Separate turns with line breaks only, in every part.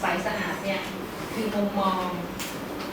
ใสสะอาดเนี่ยคือมุมมอง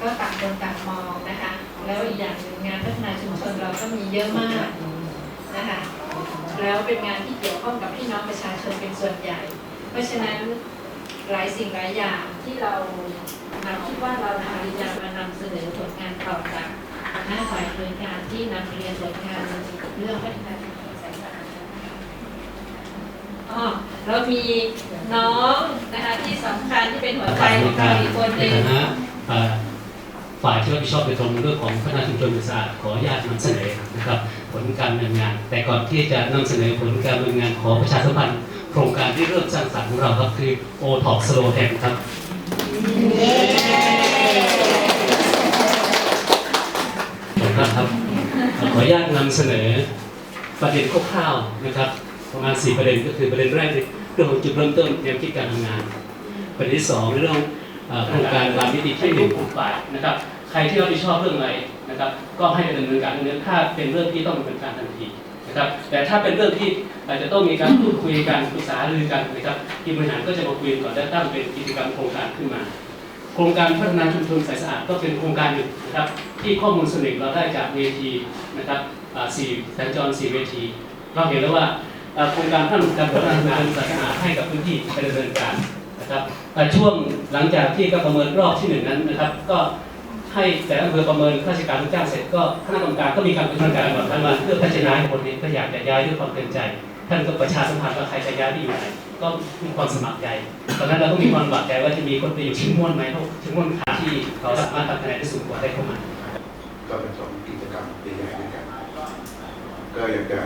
ก็ต่างคนต่างมองนะคะ แล้วอีกอย่างหนึ่งงานพัฒนาชุมชนเราก็มีเยอะมากนะคะแล้วเป็นงานที่เกี่ยวข้องกับพี่น้องประชาชนเป็นส่วนใหญ่ เพราะฉะนั้นหลายสิ่งหลายอย่างที่เราเราคิดว่าเรานำจะมานำเสนอผลงานต่อจากหน้าฝ่ายบริการที่นำเรียนผลงานเรื่องพัฒนาชุมชนสายสะอาอ๋ อเรามีน้องนะคะที่สำคัญที่เป็นหัวใจของเราอีกคนหนึ่ง
นฐานะเอ่อฝ่ายที่รับผิดชอบโดยตรงในเรื่องของพัฒนาชุมชนสะอาดขออนุญาตนำเสนอนะครับ ผลการดำเนินงาน แต่ก่อนที่จะนำเสนอผลการดำเนินงานขอประชาสัมพันธ์โครงการที่เริ่มสร้างสรรค์ของเราครับคือ o t o p Slow h a n ครับ ขอบคุณครับ ขออนุญาตนำเสนอประเด็นคร่าวๆนะครับ ประมาณ4ประเด็นก็คือประเด็นแรกเรื่องของจุดเริ่มต้นแนวคิดการทำงาน ประเด็นที่สองเรื่องโครงการรามมิติที่หนึ่งกลุ่มฝ่ายนะครับใครที่รับผิดชอบเรื่องอะไรนะครับ ก็ให้ดำเนินการเรื่องนี้ถ้าเป็นเรื่องที่ต้องดำเนินการทันทีนะครับ แต่ถ้าเป็นเรื่องที่อาจจะต้องมีการพูดคุยกันปรึกษาหรือกันนะครับทีมบริหารก็จะมาคุยก่อนและตั้งเป็นกิจกรรมโครงการขึ้นมา โครงการพัฒนาชุมชนสายสะอาดก็เป็นโครงการหนึ่งนะครับ ที่ข้อมูลส่วนหนึ่งเราได้จากเวทีนะครับสี่สัญจรสี่เวที เราเห็นแล้วว่า โครงการพัฒนาการพัฒนาชุมชนสาสะอาให้กับพื้นที่ไปดำเนินการนะครับ แต่ช่วงหลังจากที่ก็ประเมินรอบที่หนึ่งนั้นนะครับ ก็ให้แต่ละอำเภอประเมินข้าราชการลูกจ้างเสร็จก็คณะกรรมการก็มีการประชุมกันก่อนท่านว่าเพื่อพัฒนาคนนี้ก็อยากจะย้ายด้วยความเต็มใจ ท่านก็ประชาสัมพันธ์ว่าใครจะย้ายที่อยู่ไหนก็มีความสมัครใจตอนนั้นเราก็มีความหวังใจว่าจะมีคนไปอยู่ชิ้นม่วนไหมเพราะชิ้นม่วนขาที่เขาสามารถทำคะแนนได้สูงกว่าได้เข้ามา
ก็เป็นสองกิจกรรมใหญ่ๆด้วยกันก็อยากจะ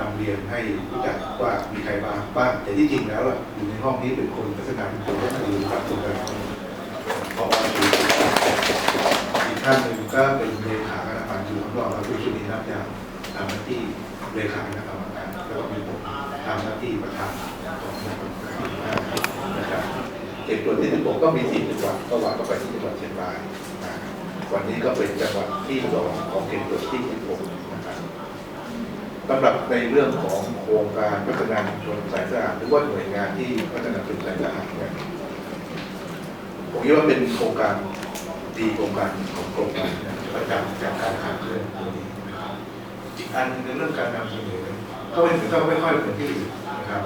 นำเรียนให้รู้จักว่ามีใครมาบ้างแต่ที่จริงแล้วอะอยู่ในห้องนี้เป็นคนพัฒนาชุมชนก็คือครับตรงกันพออีกท่านหนึ่งก็เป็นเลขาคณะกรรมการอยู่ข้างนอกแล้วคือชุดนี้นับยาทำหน้าที่เลขาคณะกรรมการแล้วก็มีผมทำหน้าที่ประธานของคณะกรรมการนะครับเก็บตัวที่สิบหกก็มีสี่จังหวัดก็ว่าก็ไปที่จังหวัดเชียงรายวันนี้ก็เป็นจังหวัดที่สองของเก็บตัวที่สิบหกนะครับ สำหรับในเรื่องของโครงการพัฒนาชุมชนสายสะอาดหรือว่าหน่วยงานที่พัฒนาชุมชนสายสะอาดเนี่ยผมคิดว่าเป็นโครงการดีโครงการของกรมการะประจำจากการขาดเคลื่อนตรงนี้นะครับอีกอันในเรื่องการนำเสนอก็ไม่ถึงก็ไม่ค่อยเหมือนที่อื่นนะครับ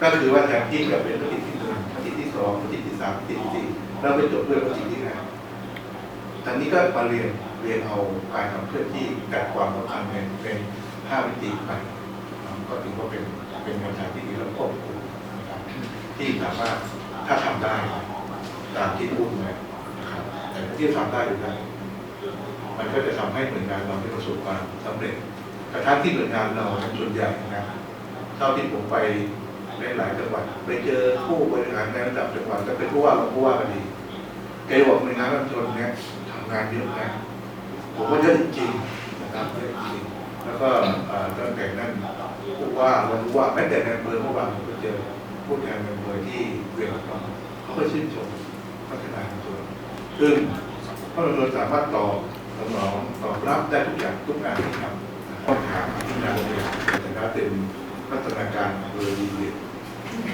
ก็คือว่าแทนที่จะเป็นมติที่หนึ่งมติที่สองมติที่สามมติที่สี่แล้วไปจบด้วยมติที่ห้าทางนี้ก็มาเรียนเรียนเอาการทำเคลื่อนที่กัดความสำคัญเป็นเป็น ห้ามิติไป ก็ถือว่าเป็นเป็นแนวทางที่ดีแล้วควบคุมนะครับที่สามารถถ้าทำได้ตามที่พูดมานะครับ แต่ที่ทำได้อยู่แล้วมันก็จะทำให้หน่วยงานเราได้ประสบความสำเร็จกระทั่งที่หน่วยงานเราส่วนใหญ่นะเท่าที่ผมไปในหลายจังหวัดไปเจอผู้บริหารในระดับจังหวัดก็เป็นผู้ว่ากับผู้ว่ากันดีแกบอกหน่วยงานรัฐชนเนี่ยทำงานเยอะนะผมว่าเยอะจริงๆนะครับเยอะจริง แล้วก็ตั้งแต่นั้นผู้ว่าเรารู้ว่าแม้แต่ในอำเภอเมื่อวานผมก็เจอผู้แทนในอำเภอที่เรียนกับเราเขาก็ชื่นชมพัฒนาชุมชนซึ่งเพราะเราสามารถตอบสนองตอบรับได้ทุกอย่างทุกงานที่ทำข้อถามที่งานเนี่ยแต่ถ้าเป็นพัฒนาการอำเภอดีเด่น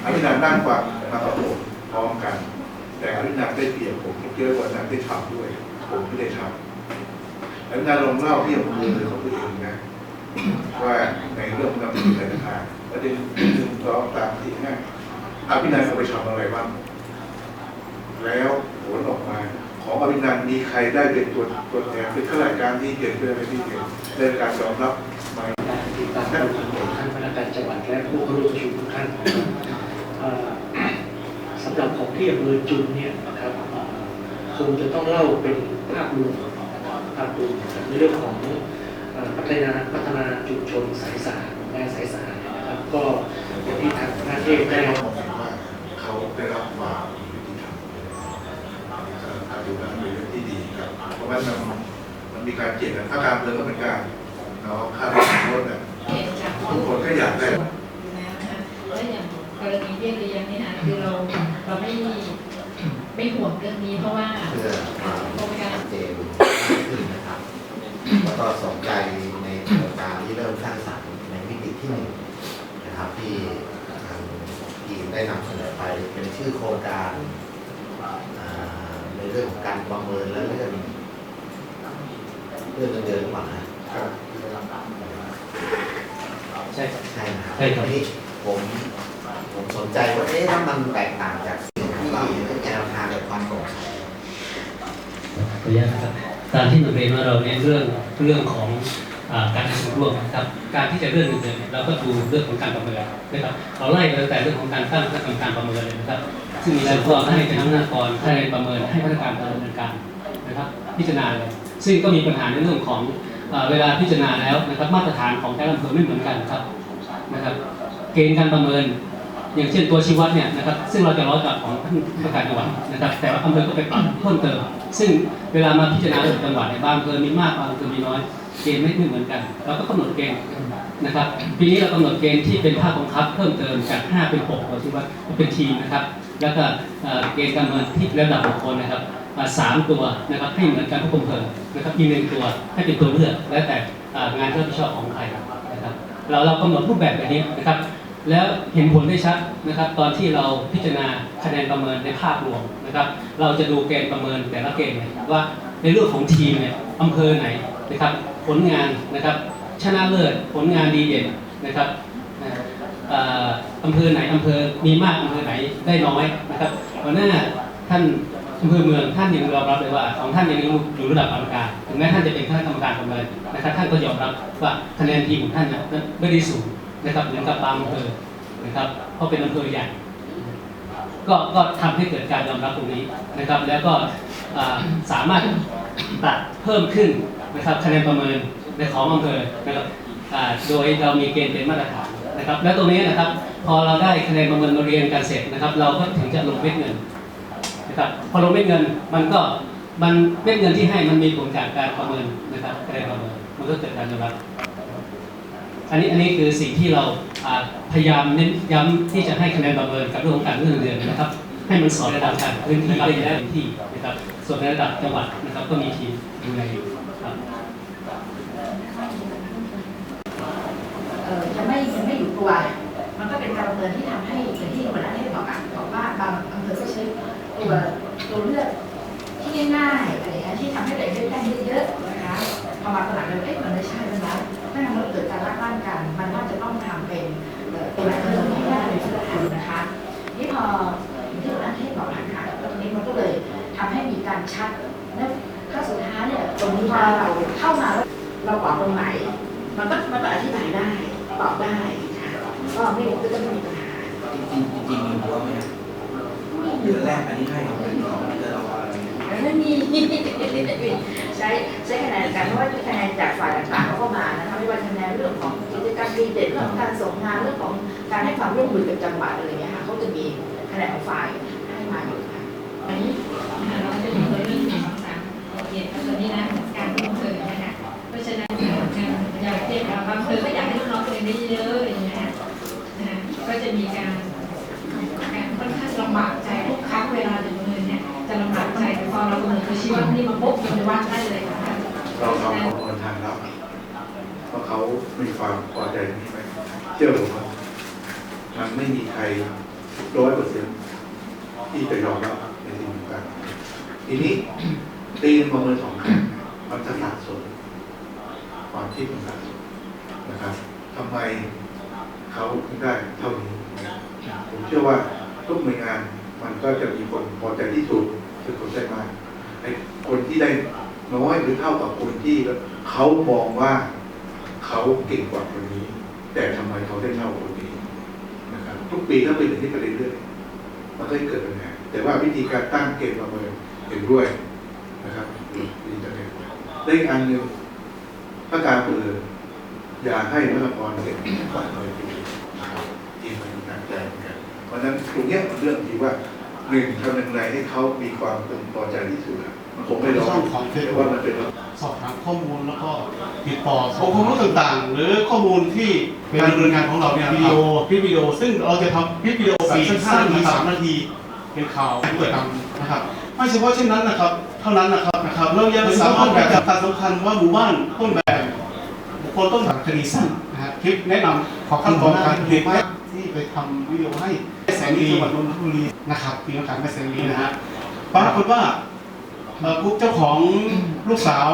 อภินันท์นั่งฟังมาประกบพร้อมกัน แต่อภินันท์ได้เปรียบผมเยอะกว่านั้นได้ทำด้วย ผมไม่ได้ทำอภินันท์ลองเล่าที่อำเภอเลยของตัวเองนะ ว่าในเรื่องนำเสนอทางประเด็นหนึ่งสองสามสี่ห้าอภินันเอาไปทำอะไรบ้าง แล้วผลออกมาของอภินันมีใครได้เป็นตัวตัวแทนเป็นข้าราชการที่เก่งเป็นอะไรที่เก่งได้การยอมรับไหมา
รติดตามการประชุมของท่านพนักงานจังหวัดและผู้ร่วมประชุมทุกท่านสำหรับของที่อำเภอจุนเนี่ยนะครับคงจะต้องเล่าเป็นภาพรวมภาพรวมในเรื่องของ พัฒนาพัฒนาชุมชนสายสะอาดงานสายสะอาดนะครับก็อย่างที่ทางคณะเทศได้
ได้มองเห็นว่าเขาได้รับความยุติธรรมการดูแลเป็นเรื่องที่ดีครับเพราะว่ามันมันมีการเกี่ยงกันถ้าการเมืองก็เป็นการเนาะค่าราชการลดน่ะ
เห็นจากข้อ
ทุก
มู
ค
ล
นก็อยากได้
อยู่แล้วนะคะแล้วอย่างกรณีเบี้ยเลี้ยงเนี่ยนะคือเราเราไม่ไม่ห่วงเรื่องนี้เพราะว่า
เพื่อความ
โครงการ
ชัดเจนมากขึ้นนะครับแล้วก็สนใจในโครงการที่เริ่มสร้างสรรค์ในมิติที่หนึ่ง นะครับที่ทางทีมได้นำเสนอไปเป็นชื่อโครงการเรื่องของการประเมินและเรื่องเรื่องเงินเดือนหรือเปล่าฮะ
ครับ
ใช่ครับ
ใช่นะครับ
ใช่ครับ
ทีนี้ผมผมสนใจว่าเอ๊ะถ้ามันแตกต่างจากสิ่งที่แนวทางกับความโปร่งใส
ขออนุญาตนะครับตามที่นำเรียนว่าเราเน้นเรื่องเรื่องของอ่าการทำงาน ร่วมนะครับการที่จะเลื่อนเงินเดือนเนี่ยเราก็ดูเรื่องของการประเมินนะครับเราไล่ไปตั้งแต่เรื่องของการตั้งคณะกรรมการประเมินเลยนะครับ ซึ่งมีแล้วก็ให้เป็นหน้ากรให้ประเมินให้พนักงานดำเนินการนะครับ พิจารณาเลยซึ่งก็มีปัญหาในเรื่องของเวลาพิจารณาแล้วนะครับมาตรฐานของแต่ละอำเภอไม่เหมือนกันครับนะครับ เกณฑ์การประเมิน อย่างเช่นตัวชีวัดเนี่ยนะครับซึ่งเราจะร้อยกับของท่านผู้การจังหวัดนะครับ แต่ว่าอำเภอก็ไปปรับเพิ่มเติม ซึ่งเวลามาพิจารณาระดับจังหวัดเนี่ยบางอำเภอมีมากบางอำเภอมีน้อยเกณฑ์ไม่ไม่เหมือนกัน เราก็กำหนดเกณฑ์นะครับปีนี้เรากำหนดเกณฑ์ที่เป็นภาคบังคับ เพิ่มเติมจาก 5 เป็น6ตัวชีวัดเป็นทีมนะครับ แล้วก็เกณฑ์การเมินที่ระดับบุคคลนะครับอ่าสามตัวนะครับให้เหมือนกันทุกอำเภอนะครับอีกหนึ่งตัวให้เป็นตัวเลือกแล้วแต่งานที่รับผิดชอบของใครนะครับเราเรากำหนดรูปแบบแบบนี้นะครับ แล้วเห็นผลได้ชัดนะครับ ตอนที่เราพิจารณาคะแนนประเมินในภาพรวมนะครับ เราจะดูเกณฑ์ประเมินแต่ละเกณฑ์เลยว่าในเรื่องของทีมเนี่ยอำเภอไหนนะครับ ผลงานนะครับชนะเลิศผลงานดีเด่นนะครับอำเภอไหนอำเภอมีมากอำเภอไหนได้น้อยนะครับหัวหน้าท่านอำเภอเมืองท่านยังยอมรับเลยว่าของท่านยังอยู่ระดับกรรมการถึงแม้ท่านจะเป็นคณะกรรมการประเมินนะครับท่านก็ยอมรับว่าคะแนนทีมของท่านนะไม่ได้สูง นะครับเหมือนกับบางอำเภอนะครับเพราะเป็นอำเภอใหญ่ก็ก็ทำให้เกิดการยอมรับตรงนี้นะครับ แล้วก็สามารถตัดเพิ่มขึ้นนะครับคะแนนประเมินในของอำเภอนะครับโดยเรามีเกณฑ์เป็นมาตรฐานนะครับ และตรงนี้นะครับ พอเราได้คะแนนประเมินมาเรียนกันเสร็จนะครับ เราก็ถึงจะลงเม็ดเงินนะครับพอลงเม็ดเงินมันก็มันเม็ดเงินที่ให้มันมีผลจากการประเมินนะครับคะแนนประเมินมันก็เกิดการยอมรับ อันนี้อันนี้คือสิ่งที่เราพยายามเน้นย้ำที่จะให้คะแนนประเมินกับเรื่องของการเลื่อนเดือนนะครับ ให้มันสอดระดับการพื้นที่ได้ได้พื้นที่นะครับส่วนในระดับจังหวัดนะครับก็มีทีมดูแลอยู่ครับ
จะไม่จะไม่อยู่ตัว มันก็เป็นการประเมินที่ทำให้อย่างที่หัวหน้าเทศบอกอะบอกว่าบางอำเภอก็ใช้ตัวตัวเลือกที่ง่ายๆอะไรที่ทำให้เด็กได้ได้เยอะๆนะคะพอมาตลาดเราเอ๊ะมันไม่ใช่แล้ว ตัวอำเภอที่น่าเป็นสถานนะคะนี่พออย่างที่หัวหน้าเทศบอกนะคะแล้วตรงนี้มันก็เลยทำให้มีการชัดแล้วข้อสุดท้ายเนี่ยตรงนี้พอเราเข้ามาแล้วเราบอกตรงไหน มันก็มันก็อธิบายได้ตอบได้ค่ะก็ไม่ก็จะไม่มีปัญหา
จริงๆจริงๆมีหัวไหมครับเดือนแรกอันนี้ให้ของเป็นของเดือนละวัน
ไม่มี ใช้ใช้คะแนนกันเพราะว่าคะแนนจากฝ่ายต่างๆเขาก็มานะคะไม่ว่าคะแนนเรื่องของกิจกรรมดีเด่นเรื่องของการส่งงานเรื่องของการให้ความร่วมมือกับจังหวัดอะไรอย่างเงี้ยค่ะเขาจะมีคะแนนของฝ่ายให้มาอยู่
เราเราะเมินทางลับว่าเขา
มีความพอใจนี้ไหมเชื่อผมว่ามันไม่มีใครร้อยเปอร์เซ็นต์ที่จะยอมรับในสิ่งต่างๆทีนี้ตีนประเมินสองครั้งมันจะสะสมความคิดมันสะสมนะครับทำไมเขาถึงได้เท่านี้ ผมเชื่อว่าทุกหน่วยงานมันก็จะมีคนพอใจที่สุดคือคนใจมากไอ้คนที่ได้ น้อยหรือเท่ากับคนที่เขามองว่าเขาเก่งกว่าคนนี้ แต่ทำไมเขาได้เท่าคนนี้นะครับทุกปีถ้าเป็นอย่างนี้ไปเรื่อยๆมันก็จะเกิดปัญหาแต่ว่าวิธีการตั้งเกณฑ์ประเมินเห็นด้วยนะครับดีจังเลยได้อีกอันหนึ่งถ้าการเปิดอย่าให้นักกรเด็กก่อนเลยทีนะครับที่มันมีการแจ้งกันเพราะฉะนั้นตรงนี้เป็นเรื่องที่ว่าหนึ่งทำอย่างไรให้เขามีความพึงพอใจที่สุดอะมั นคงไม่ร้อนแต่ว่ามันเป็น
สอบถามข้อมูลแล้วก็ติดต่อองค์ความรู้ต่างๆ หรือข้อมูลที่เป็นการดำเนินงานของเราเนี่ยวิดีโอคลิปวิดีโอ ซึ่งเราจะทำคลิปวิดีโอแบบสั้นๆนะครับสามนาทีเป็นข่าวเกิดทำนะครับไม่เฉพาะเช่นนั้นนะครับ เท่านั้นนะครับนะครับเรายังสามารถแบบจับการสำคัญว่าหมู่บ้านต้นแบบบุคคลต้นแบบคดีสั้นนะฮะคลิปแนะนำขอขั้นตอนการเรียนไว้ที่ไปทำวิดีโอให้แสงดีจังหวัดนนทบุรีนะครับพี่น้องการแสงดีนะฮะปรากฏว่า เอ่อกุ๊กเจ้าของลูกสาว